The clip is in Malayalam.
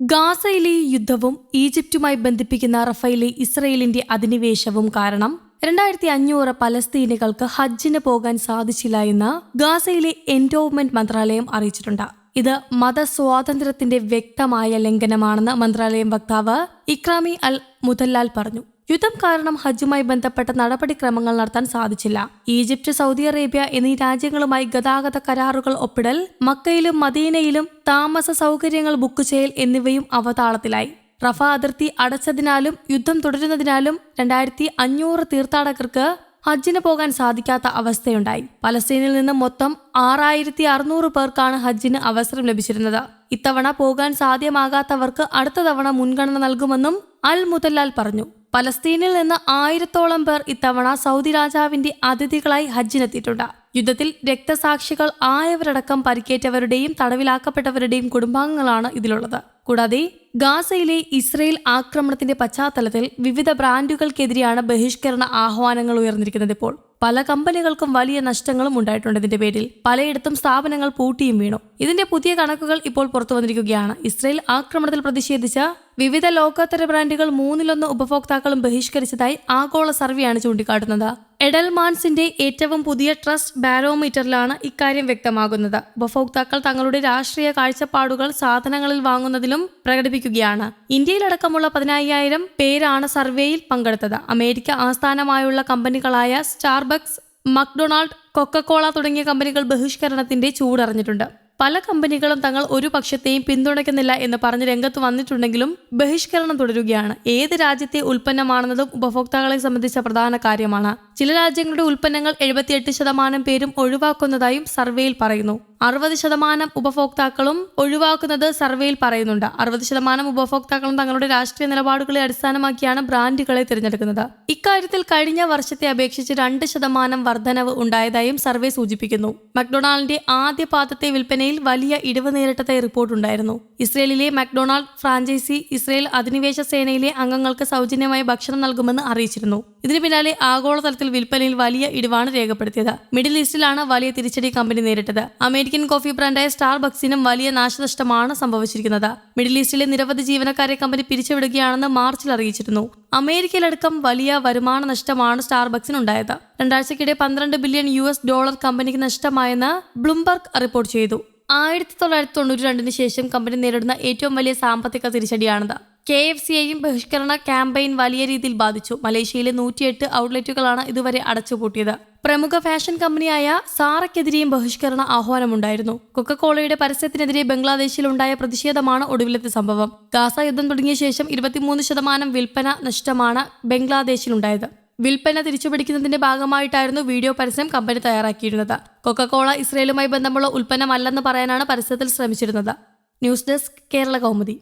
ഗാസയിലെ യുദ്ധവും ഈജിപ്തുമായി ബന്ധിപ്പിക്കുന്ന റഫയിലെ ഇസ്രയേലിന്റെ അധിനിവേശവും കാരണം രണ്ടായിരത്തി അഞ്ഞൂറ് പലസ്തീനുകൾക്ക് ഹജ്ജിന് പോകാൻ സാധിച്ചില്ല എന്ന് ഗാസയിലെ എൻഡോവ്മെന്റ് മന്ത്രാലയം അറിയിച്ചിട്ടുണ്ട്. ഇത് മതസ്വാതന്ത്ര്യത്തിന്റെ വ്യക്തമായ ലംഘനമാണെന്ന് മന്ത്രാലയം വക്താവ് ഇക്രാമി അൽ മുതല്ലാൽ പറഞ്ഞു. യുദ്ധം കാരണം ഹജ്ജുമായി ബന്ധപ്പെട്ട നടപടിക്രമങ്ങൾ നടത്താൻ സാധിച്ചില്ല. ഈജിപ്ത് സൗദി അറേബ്യ എന്നീ രാജ്യങ്ങളുമായി ഗതാഗത കരാറുകൾ ഒപ്പിടൽ മക്കയിലും മദീനയിലും താമസ സൗകര്യങ്ങൾ ബുക്ക് ചെയ്യൽ എന്നിവയും അവതാളത്തിലായി. റഫ അതിർത്തി അടച്ചതിനാലും യുദ്ധം തുടരുന്നതിനാലും രണ്ടായിരത്തി അഞ്ഞൂറ് തീർത്ഥാടകർക്ക് ഹജ്ജിന് പോകാൻ സാധിക്കാത്ത അവസ്ഥയുണ്ടായി. പലസ്തീനിൽ നിന്ന് മൊത്തം ആറായിരത്തി അറുന്നൂറ് പേർക്കാണ് ഹജ്ജിന് അവസരം ലഭിച്ചിരുന്നത്. ഇത്തവണ പോകാൻ സാധ്യമാകാത്തവർക്ക് അടുത്ത തവണ മുൻഗണന നൽകുമെന്നും അൽ മുതല്ലാൽ പറഞ്ഞു. പലസ്തീനിൽ നിന്ന് ആയിരത്തോളം പേർ ഇത്തവണ സൗദി രാജാവിന്റെ അതിഥികളായി ഹജ്ജിനെത്തിയിട്ടുണ്ട്. യുദ്ധത്തിൽ രക്തസാക്ഷികൾ ആയവരടക്കം പരിക്കേറ്റവരുടെയും തടവിലാക്കപ്പെട്ടവരുടെയും കുടുംബാംഗങ്ങളാണ് ഇതിലുള്ളത്. കൂടാതെ ഗാസയിലെ ഇസ്രയേൽ ആക്രമണത്തിന്റെ പശ്ചാത്തലത്തിൽ വിവിധ ബ്രാൻഡുകൾക്കെതിരെയാണ് ബഹിഷ്കരണ ആഹ്വാനങ്ങൾ ഉയർന്നിരിക്കുന്നത് ഇപ്പോൾ. പല കമ്പനികൾക്കും വലിയ നഷ്ടങ്ങളും ഉണ്ടായിട്ടുണ്ട് ഇതിന്റെ പേരിൽ. പലയിടത്തും സ്ഥാപനങ്ങൾ പൂട്ടിയും വീണു. ഇതിന്റെ പുതിയ കണക്കുകൾ ഇപ്പോൾ പുറത്തു വന്നിരിക്കുകയാണ്. ഇസ്രയേൽ ആക്രമണത്തിൽ പ്രതിഷേധിച്ച വിവിധ ലോകോത്തര ബ്രാൻഡുകൾ മൂന്നിലൊന്ന് ഉപഭോക്താക്കളും ബഹിഷ്കരിച്ചതായി ആഗോള സർവേയാണ് ചൂണ്ടിക്കാട്ടുന്നത്. എഡൽമാൻസിന്റെ ഏറ്റവും പുതിയ ട്രസ്റ്റ് ബാരോമീറ്ററിലാണ് ഇക്കാര്യം വ്യക്തമാകുന്നത്. ഉപഭോക്താക്കൾ തങ്ങളുടെ രാഷ്ട്രീയ കാഴ്ചപ്പാടുകൾ സാധനങ്ങളിൽ വാങ്ങുന്നതിലും പ്രകടിപ്പിക്കുകയാണ്. ഇന്ത്യയിലടക്കമുള്ള പതിനായിരം പേരാണ് സർവേയിൽ പങ്കെടുത്തത്. അമേരിക്ക ആസ്ഥാനമായുള്ള കമ്പനികളായ സ്റ്റാർബക്സ് മക്ഡൊണാൾഡ് കൊക്കക്കോള തുടങ്ങിയ കമ്പനികൾ ബഹിഷ്കരണത്തിന്റെ ചൂടറിഞ്ഞിട്ടുണ്ട്. പല കമ്പനികളും തങ്ങൾ ഒരു പക്ഷത്തെയും പിന്തുണയ്ക്കുന്നില്ല എന്ന് പറഞ്ഞ് രംഗത്ത് വന്നിട്ടുണ്ടെങ്കിലും ബഹിഷ്കരണം തുടരുകയാണ്. ഏത് രാജ്യത്തെ ഉൽപ്പന്നമാണെന്നതും ഉപഭോക്താക്കളെ സംബന്ധിച്ച പ്രധാന കാര്യമാണ്. ചില രാജ്യങ്ങളുടെ ഉൽപ്പന്നങ്ങൾ എഴുപത്തിയെട്ട് ശതമാനം പേരും ഒഴിവാക്കുന്നതായും സർവേയിൽ പറയുന്നു. അറുപത് ശതമാനം ഉപഭോക്താക്കളും ഒഴിവാക്കുന്നത് സർവേയിൽ പറയുന്നുണ്ട്. അറുപത് ശതമാനം ഉപഭോക്താക്കളും തങ്ങളുടെ രാഷ്ട്രീയ നിലപാടുകളെ അടിസ്ഥാനമാക്കിയാണ് ബ്രാൻഡുകളെ തിരഞ്ഞെടുക്കുന്നത്. ഇക്കാര്യത്തിൽ കഴിഞ്ഞ വർഷത്തെ അപേക്ഷിച്ച് രണ്ട് ശതമാനം വർധനവ് ഉണ്ടായതായും സർവേ സൂചിപ്പിക്കുന്നു. മക്ഡൊണാൾഡിന്റെ ആദ്യ പാദത്തെ വിൽപ്പനയിൽ വലിയ ഇടിവ് നേരിട്ടതായി റിപ്പോർട്ടുണ്ടായിരുന്നു ഇസ്രയേലിലെ മക്ഡൊണാൾഡ് ഫ്രാഞ്ചൈസി ഇസ്രയേൽ അധിനിവേശ സേനയിലെ അംഗങ്ങൾക്ക് സൗജന്യമായി ഭക്ഷണം നൽകുമെന്ന് അറിയിച്ചിരുന്നു. ഇതിന് പിന്നാലെ ആഗോളതലത്തിൽ വിൽപ്പനയിൽ വലിയ ഇടിവാണ് രേഖപ്പെടുത്തിയത്. മിഡിൽ ഈസ്റ്റിലാണ് വലിയ തിരിച്ചടി കമ്പനി നേരിട്ടത്. അമേരിക്കൻ കോഫി ബ്രാൻഡായ സ്റ്റാർബക്സിനും വലിയ നാശനഷ്ടമാണ് സംഭവിച്ചിരിക്കുന്നത്. മിഡിൽ ഈസ്റ്റിലെ നിരവധി ജീവനക്കാരെ കമ്പനി പിരിച്ചുവിടുകയാണെന്ന് മാർച്ചിൽ അറിയിച്ചിരുന്നു. അമേരിക്കയിലടക്കം വലിയ വരുമാന നഷ്ടമാണ് സ്റ്റാർബക്സിനുണ്ടായത്. രണ്ടാഴ്ചക്കിടെ പന്ത്രണ്ട് ബില്യൺ യു എസ് ഡോളർ കമ്പനിക്ക് നഷ്ടമായെന്ന് ബ്ലൂംബർഗ് റിപ്പോർട്ട് ചെയ്തു. ആയിരത്തി തൊള്ളായിരത്തി തൊണ്ണൂറ്റി രണ്ടിന് ശേഷം കമ്പനി നേരിടുന്ന ഏറ്റവും വലിയ സാമ്പത്തിക തിരിച്ചടിയാണിത്. കെ എഫ് സിയെയും ബഹിഷ്കരണ ക്യാമ്പയിൻ വലിയ രീതിയിൽ ബാധിച്ചു. മലേഷ്യയിലെ നൂറ്റിയെട്ട് ഔട്ട്ലെറ്റുകളാണ് ഇതുവരെ അടച്ചുപൂട്ടിയത്. പ്രമുഖ ഫാഷൻ കമ്പനിയായ സാറയ്ക്കെതിരെയും ബഹിഷ്കരണ ആഹ്വാനമുണ്ടായിരുന്നു. കൊക്കക്കോളയുടെ പരസ്യത്തിനെതിരെ ബംഗ്ലാദേശിലുണ്ടായ പ്രതിഷേധമാണ് ഒടുവിലത്തെ സംഭവം. ഗാസ യുദ്ധം തുടങ്ങിയ ശേഷം ഇരുപത്തിമൂന്ന് ശതമാനം വിൽപ്പന നഷ്ടമാണ് ബംഗ്ലാദേശിലുണ്ടായത്. വിൽപ്പന തിരിച്ചുപിടിക്കുന്നതിന്റെ ഭാഗമായിട്ടായിരുന്നു വീഡിയോ പരസ്യം കമ്പനി തയ്യാറാക്കിയിരുന്നത്. കൊക്കക്കോള ഇസ്രയേലുമായി ബന്ധമുള്ള ഉൽപ്പന്നമല്ലെന്ന് പറയാനാണ് പരസ്യത്തിൽ ശ്രമിച്ചിരുന്നത്. News desk Kerala Kaumudi.